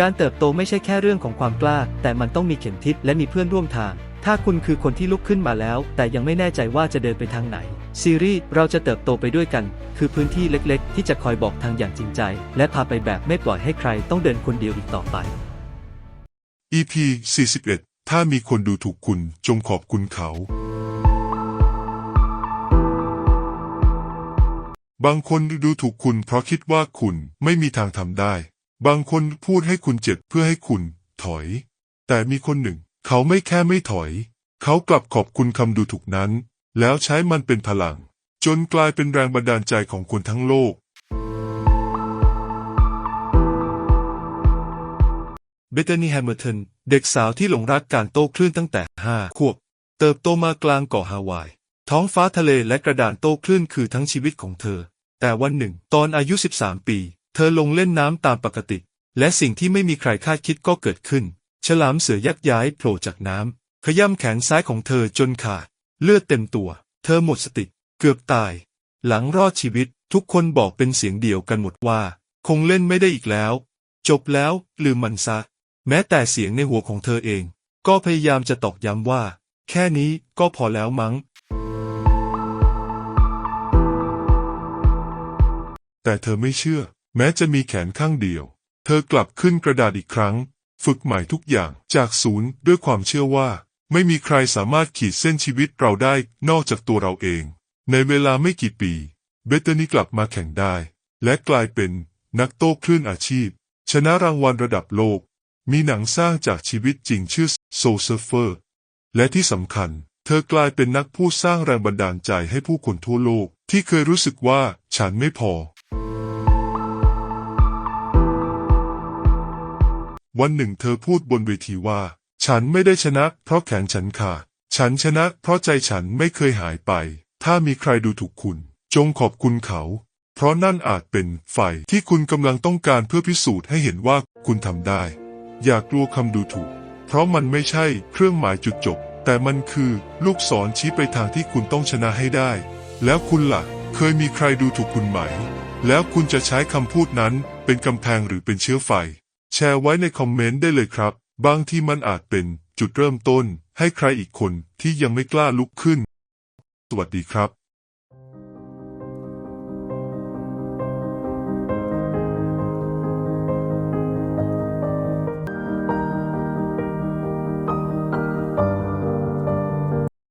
การเติบโตไม่ใช่แค่เรื่องของความกล้า แต่มันต้องมีเข็มทิศและมีเพื่อนร่วมทาง ถ้าคุณคือคนที่ลุกขึ้นมาแล้ว แต่ยังไม่แน่ใจว่าจะเดินไปทางไหน ซีรีส์เราจะเติบโตไปด้วยกัน คือพื้นที่เล็กๆ ที่จะคอยบอกทางอย่างจริงใจ และพาไปแบบไม่ปล่อยให้ใครต้องเดินคนเดียวอีกต่อไป EP 41 ถ้ามีคนดูถูกคุณจงขอบคุณเขา บางคนดูถูกคุณเพราะคิดว่าคุณไม่มีทางทำได้ บางคนพูดให้คุณเจ็บเพื่อให้คุณถอย แต่มีคนหนึ่ง เขาไม่แค่ไม่ถอย เขากลับขอบคุณคำดูถูกนั้น แล้วใช้มันเป็นพลัง จนกลายเป็นแรงบันดาลใจของคนทั้งโลก เบเธานีแฮมเมอร์ตันเด็กสาวที่หลงรักการโต้คลื่นตั้งแต่5ขวบ เติบโตมากลางเกาะฮาวาย ท้องฟ้าทะเลและกระดานโต้คลื่นคือทั้งชีวิตของเธอ แต่วันหนึ่ง ตอนอายุ 13 ปี เธอลงเล่นน้ำตามปกติ และสิ่งที่ไม่มีใครคาดคิดก็เกิดขึ้น ฉลามเสือยักษ์ย้ายโผล่จากน้ำขย้ำแขนซ้ายของเธอจนขาด เลือดเต็มตัว เธอหมดสติ เกือบตาย หลังรอดชีวิต ทุกคนบอกเป็นเสียงเดียวกันหมดว่า คงเล่นไม่ได้อีกแล้ว จบแล้ว ลืมมันซะ แม้แต่เสียงในหัวของเธอเอง ก็พยายามจะตอกย้ำว่า แค่นี้ก็พอแล้วมั้งแต่เธอไม่เชื่อ แม้จะมีแขนข้างเดียว เธอกลับขึ้นกระดาษอีกครั้ง ฝึกใหม่ทุกอย่างจากศูนย์ด้วยความเชื่อว่า ไม่มีใครสามารถขีดเส้นชีวิตเราได้นอกจากตัวเราเอง ในเวลาไม่กี่ปี เบเตอร์นี่กลับมาแข่งได้ และกลายเป็นนักโต้คลื่นอาชีพ ชนะรางวัลระดับโลก มีหนังสร้างจากชีวิตจริงชื่อ Soul Surfer และที่สำคัญ เธอกลายเป็นนักผู้สร้างแรงบันดาลใจให้ผู้คนทั่วโลกที่เคยรู้สึกว่าฉันไม่พอ วันหนึ่งเธอพูดบนเวทีว่า ฉันไม่ได้ชนะเพราะแขนฉันขาด ฉันชนะเพราะใจฉันไม่เคยหายไป ถ้ามีใครดูถูกคุณ จงขอบคุณเขา เพราะนั่นอาจเป็นไฟที่คุณกำลังต้องการเพื่อพิสูจน์ให้เห็นว่าคุณทำได้ อย่ากลัวคำดูถูก เพราะมันไม่ใช่เครื่องหมายจุดจบ แต่มันคือลูกศรชี้ไปทางที่คุณต้องชนะให้ได้ แล้วคุณล่ะ เคยมีใครดูถูกคุณไหม แล้วคุณจะใช้คำพูดนั้นเป็นกำแพงหรือเป็นเชื้อไฟ แชร์ไว้ในคอมเมนต์ได้เลยครับ บางที่มันอาจเป็นจุดเริ่มต้นให้ใครอีกคนที่ยังไม่กล้าลุกขึ้น สวัสดีครับ